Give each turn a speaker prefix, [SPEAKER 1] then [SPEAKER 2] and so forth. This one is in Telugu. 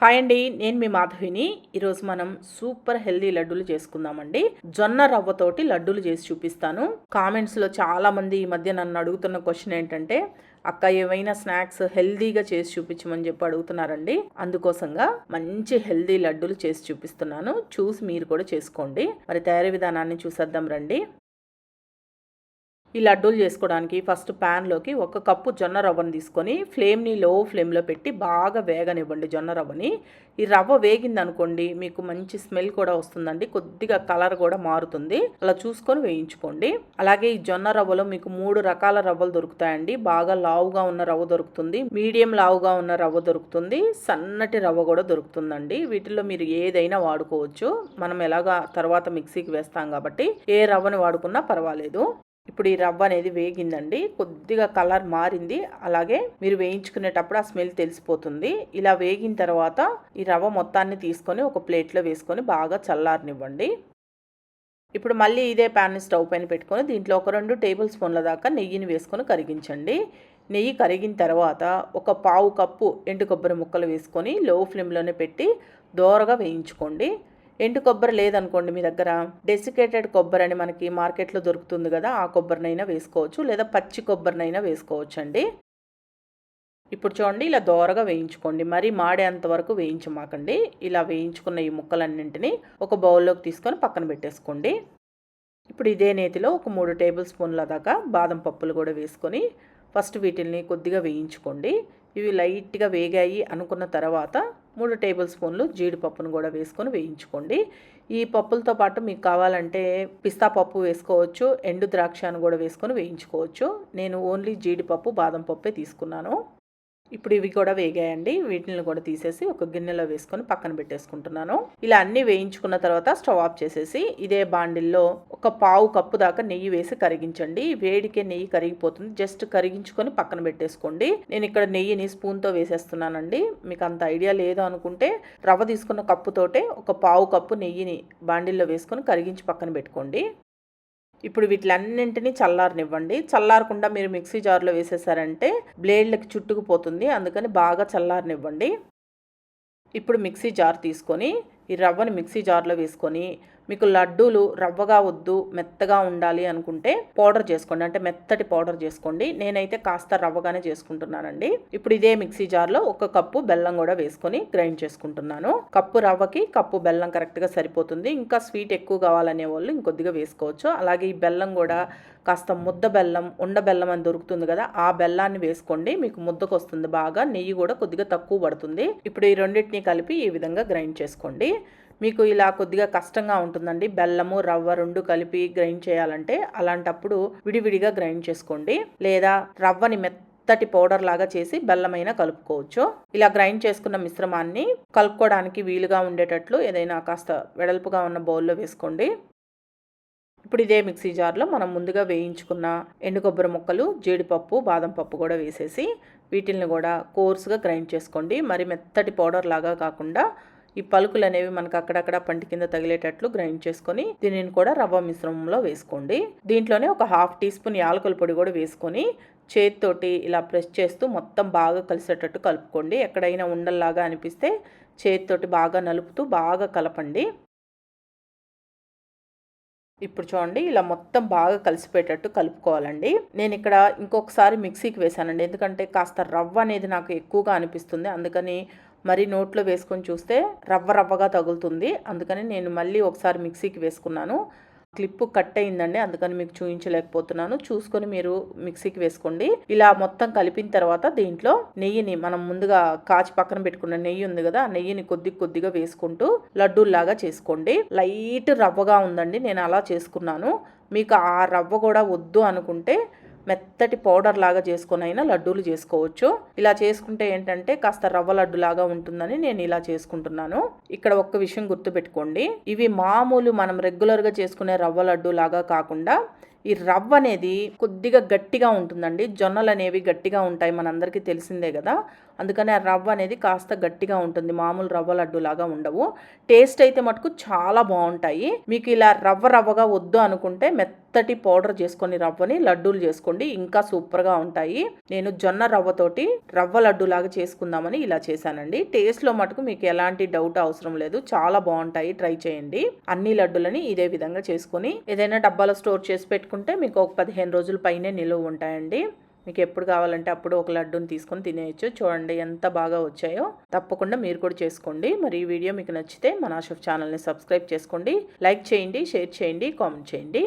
[SPEAKER 1] హాయ్ అండి నేను మీ మాధవిని. ఈరోజు మనం సూపర్ హెల్దీ లడ్డూలు చేసుకుందామండి. జొన్న రవ్వతోటి లడ్డూలు చేసి చూపిస్తాను. కామెంట్స్లో చాలామంది ఈ మధ్య నన్ను అడుగుతున్న క్వశ్చన్ ఏంటంటే అక్క ఏవైనా స్నాక్స్ హెల్దీగా చేసి చూపించమని చెప్పి అడుగుతున్నారండి. అందుకోసంగా మంచి హెల్దీ లడ్డూలు చేసి చూపిస్తున్నాను. చూసి మీరు కూడా చేసుకోండి. మరి తయారీ విధానాన్ని చూసేద్దాం రండి. ఈ లడ్డూలు చేసుకోవడానికి ఫస్ట్ ప్యాన్లోకి ఒక కప్పు జొన్న రవ్వను తీసుకొని ఫ్లేమ్ని లో ఫ్లేమ్లో పెట్టి బాగా వేగనివ్వండి జొన్న రవ్వని. ఈ రవ్వ వేగిందనుకోండి మీకు మంచి స్మెల్ కూడా వస్తుందండి. కొద్దిగా కలర్ కూడా మారుతుంది. అలా చూసుకొని వేయించుకోండి. అలాగే ఈ జొన్న రవ్వలో మీకు మూడు రకాల రవ్వలు దొరుకుతాయండి. బాగా లావుగా ఉన్న రవ్వ దొరుకుతుంది. మీడియం లావుగా ఉన్న రవ్వ దొరుకుతుంది. సన్నటి రవ్వ కూడా దొరుకుతుందండి. వీటిల్లో మీరు ఏదైనా వాడుకోవచ్చు. మనం ఎలాగా తర్వాత మిక్సీకి వేస్తాం కాబట్టి ఏ రవ్వని వాడుకున్నా పర్వాలేదు. ఇప్పుడు ఈ రవ్వ అనేది వేగిందండి. కొద్దిగా కలర్ మారింది. అలాగే మీరు వేయించుకునేటప్పుడు ఆ స్మెల్ తెలిసిపోతుంది. ఇలా వేగిన తర్వాత ఈ రవ్వ మొత్తాన్ని తీసుకొని ఒక ప్లేట్లో వేసుకొని బాగా చల్లారనివ్వండి. ఇప్పుడు మళ్ళీ ఇదే ప్యాన్ని స్టవ్ పైన పెట్టుకొని దీంట్లో ఒక రెండు టేబుల్ స్పూన్ల దాకా నెయ్యిని వేసుకొని కరిగించండి. నెయ్యి కరిగిన తర్వాత ఒక పావు కప్పు ఎండు కొబ్బరి ముక్కలు వేసుకొని లో ఫ్లేమ్లోనే పెట్టి దోరగా వేయించుకోండి. ఎండు కొబ్బరి లేదనుకోండి మీ దగ్గర. డెసికేటెడ్ కొబ్బరి అని మనకి మార్కెట్లో దొరుకుతుంది కదా ఆ కొబ్బరినైనా వేసుకోవచ్చు లేదా పచ్చి కొబ్బరినైనా వేసుకోవచ్చు అండి ఇప్పుడు చూడండి ఇలా దోరగా వేయించుకోండి. మరీ మాడేంత వరకు వేయించమాకండి. ఇలా వేయించుకున్న ఈ ముక్కలన్నింటినీ ఒక బౌల్లోకి తీసుకొని పక్కన పెట్టేసుకోండి. ఇప్పుడు ఇదే నేతిలో ఒక మూడు టేబుల్ స్పూన్ల దాకా బాదం పప్పులు కూడా వేసుకొని ఫస్ట్ వీటిల్ని కొద్దిగా వేయించుకోండి. ఇవి లైట్గా వేగాయి అనుకున్న తర్వాత మూడు టేబుల్ స్పూన్లు జీడిపప్పును కూడా వేసుకొని వేయించుకోండి. ఈ పప్పులతో పాటు మీకు కావాలంటే పిస్తా పప్పు వేసుకోవచ్చు ఎండు ద్రాక్షను కూడా వేసుకొని వేయించుకోవచ్చు. నేను ఓన్లీ జీడిపప్పు బాదం పప్పే తీసుకున్నాను. ఇప్పుడు ఇవి కూడా వేగాయండి. వీటిని కూడా తీసేసి ఒక గిన్నెలో వేసుకొని పక్కన పెట్టేసుకుంటున్నాను. ఇలా అన్ని వేయించుకున్న తర్వాత స్టవ్ ఆఫ్ చేసేసి ఇదే బాండిల్లో ఒక పావు కప్పు దాకా నెయ్యి వేసి కరిగించండి. వేడికే నెయ్యి కరిగిపోతుంది. జస్ట్ కరిగించుకొని పక్కన పెట్టేసుకోండి. నేను ఇక్కడ నెయ్యిని స్పూన్తో వేసేస్తున్నానండి. మీకు అంత ఐడియా లేదు అనుకుంటే రవ్వ తీసుకున్న కప్పుతోటే ఒక పావు కప్పు నెయ్యిని బాండిల్లో వేసుకొని కరిగించి పక్కన పెట్టుకోండి. ఇప్పుడు వీటిలన్నింటినీ చల్లారనివ్వండి. చల్లారకుండా మీరు మిక్సీ జార్లో వేసేసారంటే బ్లేడ్లకి చుట్టుకుపోతుంది. అందుకని బాగా చల్లారనివ్వండి. ఇప్పుడు మిక్సీ జార్ తీసుకొని ఈ రవ్వని మిక్సీ జార్లో వేసుకొని మీకు లడ్డూలు రవ్వగా వద్దు మెత్తగా ఉండాలి అనుకుంటే పౌడర్ చేసుకోండి. అంటే మెత్తటి పౌడర్ చేసుకోండి. నేనైతే కాస్త రవ్వగానే చేసుకుంటున్నానండి. ఇప్పుడు ఇదే మిక్సీ జార్లో ఒక కప్పు బెల్లం కూడా వేసుకొని గ్రైండ్ చేసుకుంటున్నాను. కప్పు రవ్వకి కప్పు బెల్లం కరెక్ట్గా సరిపోతుంది. ఇంకా స్వీట్ ఎక్కువ కావాలనే వాళ్ళు ఇంకొద్దిగా వేసుకోవచ్చు. అలాగే ఈ బెల్లం కూడా కాస్త ముద్ద బెల్లం ఉండ బెల్లం అని దొరుకుతుంది కదా ఆ బెల్లాన్ని వేసుకోండి. మీకు ముద్దకు వస్తుంది బాగా నెయ్యి కూడా కొద్దిగా తక్కువ పడుతుంది. ఇప్పుడు ఈ రెండింటిని కలిపి ఈ విధంగా గ్రైండ్ చేసుకోండి. మీకు ఇలా కొద్దిగా కష్టంగా ఉంటుందండి. బెల్లము రవ్వ రెండు కలిపి గ్రైండ్ చేయాలంటే అలాంటప్పుడు విడివిడిగా గ్రైండ్ చేసుకోండి. లేదా రవ్వని మెత్తటి పౌడర్ లాగా చేసి బెల్లమైనా కలుపుకోవచ్చు. ఇలా గ్రైండ్ చేసుకున్న మిశ్రమాన్ని కలుపుకోవడానికి వీలుగా ఉండేటట్లు ఏదైనా కాస్త వెడల్పుగా ఉన్న బౌల్లో వేసుకోండి. ఇప్పుడు ఇదే మిక్సీ జార్లో మనం ముందుగా వేయించుకున్న ఎండు కొబ్బరి ముక్కలు జీడిపప్పు బాదం పప్పు కూడా వేసేసి వీటిల్ని కూడా కోర్సుగా గ్రైండ్ చేసుకోండి. మరి మెత్తటి పౌడర్ లాగా కాకుండా ఈ పలుకులు అనేవి మనకు అక్కడక్కడ పంటి కింద తగిలేటట్లు గ్రైండ్ చేసుకొని దీనిని కూడా రవ్వ మిశ్రమంలో వేసుకోండి. దీంట్లోనే ఒక హాఫ్ టీ స్పూన్ యాలకుల పొడి కూడా వేసుకొని చేతితోటి ఇలా ప్రెస్ చేస్తూ మొత్తం బాగా కలిసేటట్టు కలుపుకోండి. ఎక్కడైనా ఉండల్లాగా అనిపిస్తే చేతితోటి బాగా నలుపుతూ బాగా కలపండి. ఇప్పుడు చూడండి ఇలా మొత్తం బాగా కలిసిపోయేటట్టు కలుపుకోవాలండి. నేను ఇక్కడ ఇంకొకసారి మిక్సీకి వేసానండి ఎందుకంటే కాస్త రవ్వ అనేది నాకు ఎక్కువగా అనిపిస్తుంది. అందుకని మరి నోట్లో వేసుకొని చూస్తే రవ్వ రవ్వగా తగులుతుంది. అందుకని నేను మళ్ళీ ఒకసారి మిక్సీకి వేసుకున్నాను. క్లిప్ కట్ అయిందండి. అందుకని మీకు చూపించలేకపోతున్నాను చూసుకొని మీరు మిక్సీకి వేసుకోండి. ఇలా మొత్తం కలిపిన తర్వాత దీంట్లో నెయ్యిని మనం ముందుగా కాచి పక్కన పెట్టుకున్న నెయ్యి ఉంది కదా నెయ్యిని కొద్ది కొద్దిగా వేసుకుంటూ లడ్డూల్లాగా చేసుకోండి. లైట్ రవ్వగా ఉందండి. నేను అలా చేసుకున్నాను. మీకు ఆ రవ్వ కూడా వద్దు అనుకుంటే మెత్తటి పౌడర్ లాగా చేసుకొని అయినా లడ్డూలు చేసుకోవచ్చు. ఇలా చేసుకుంటే ఏంటంటే కాస్త రవ్వ లడ్డు లాగా ఉంటుందని నేను ఇలా చేసుకుంటున్నాను. ఇక్కడ ఒక్క విషయం గుర్తుపెట్టుకోండి. ఇవి మామూలు మనం రెగ్యులర్గా చేసుకునే రవ్వ లడ్డు లాగా కాకుండా ఈ రవ్వ అనేది కొద్దిగా గట్టిగా ఉంటుందండి. జొన్నలు అనేవి గట్టిగా ఉంటాయి మనందరికీ తెలిసిందే కదా. అందుకని ఆ రవ్వ అనేది కాస్త గట్టిగా ఉంటుంది. మామూలు రవ్వ లడ్డు లాగా ఉండవు. టేస్ట్ అయితే మటుకు చాలా బాగుంటాయి. మీకు ఇలా రవ్వ రవ్వగా వద్దు అనుకుంటే మెత్తటి పౌడర్ చేసుకొని రవ్వని లడ్డూలు చేసుకోండి. ఇంకా సూపర్గా ఉంటాయి. నేను జొన్న రవ్వతోటి రవ్వ లడ్డు లాగా చేసుకుందామని ఇలా చేశానండి. టేస్ట్లో మటుకు మీకు ఎలాంటి డౌట్ అవసరం లేదు. చాలా బాగుంటాయి. ట్రై చేయండి. అన్ని లడ్డులని ఇదే విధంగా చేసుకొని ఏదైనా డబ్బాలో స్టోర్ చేసి పెట్టుకుంటే మీకు ఒక పదిహేను రోజుల పైనే నిలువ ఉంటాయండి. మీకు ఎప్పుడు కావాలంటే అప్పుడు ఒక లడ్డూని తీసుకొని తినేయచ్చు. చూడండి ఎంత బాగా వచ్చాయో. తప్పకుండా మీరు కూడా చేసుకోండి. మరి ఈ వీడియో మీకు నచ్చితే మన షెఫ్ ఛానల్ని సబ్స్క్రైబ్ చేసుకోండి. లైక్ చేయండి షేర్ చేయండి కామెంట్ చేయండి.